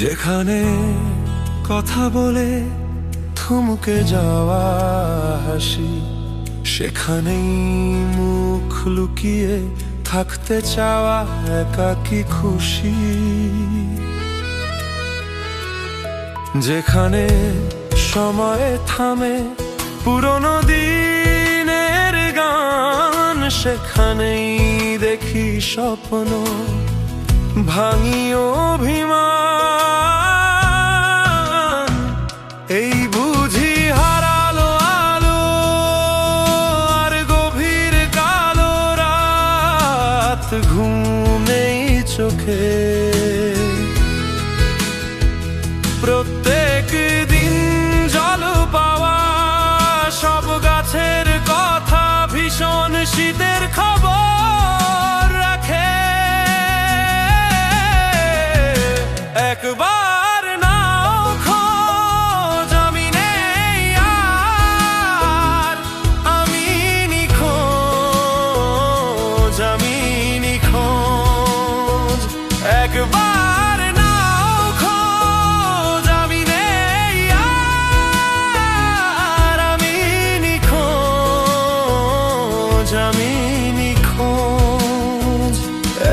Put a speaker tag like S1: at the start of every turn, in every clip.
S1: যেখানে কথা বলে থমকে যাওয়া হাসি, সেখানেই মুখ লুকিয়ে থাকতে চাওয়া একাকি খুশি। যেখানে সময়ে থামে পুরনো দিনের গান, সেখানেই দেখি স্বপ্ন ভাঙি অভিমান। ঘুমেই চোখে।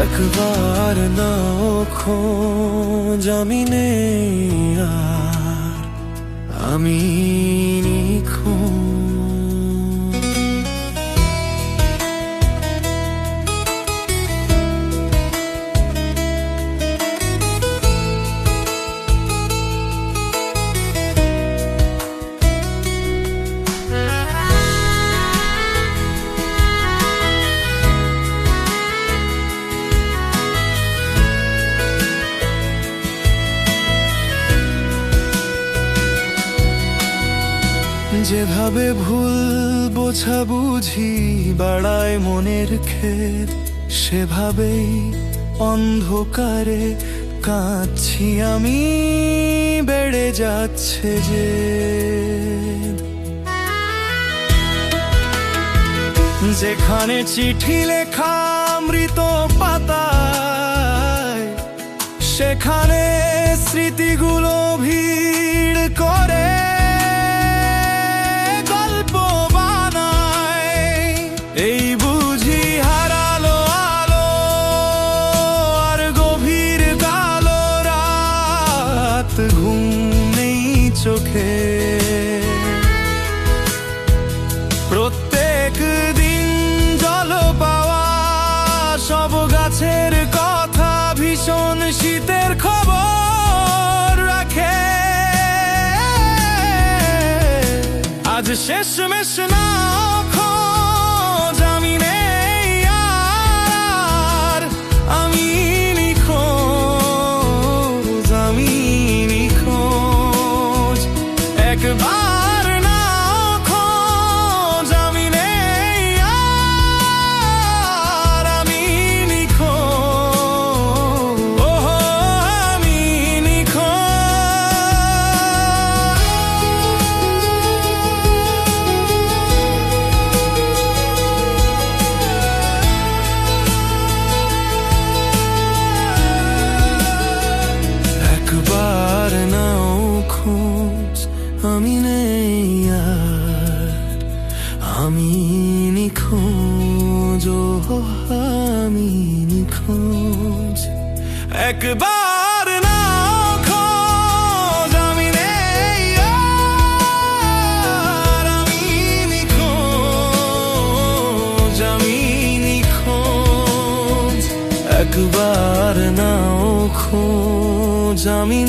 S1: একবার নাও খোঁজ আমি নেই আর আমি যেভাবে ভুল বোঝা বুঝি, বাড়ায় মনের ক্ষেত, সেভাবেই অন্ধকারে কাঁদছি আমি, বেড়ে যাচ্ছে যে। যেখানে চিঠি লেখা মৃত পাতায়, সেখানে স্মৃতিগুলো ভিড় করে চোখে। প্রত্যেক দিন জল পাওয়া, সব গাছের কথা ভীষণ শীতের খবর রাখে। আজ শেষ মেশ না একবার একবার নাও আমি নেই আর আমি আমি একবার নাও আমি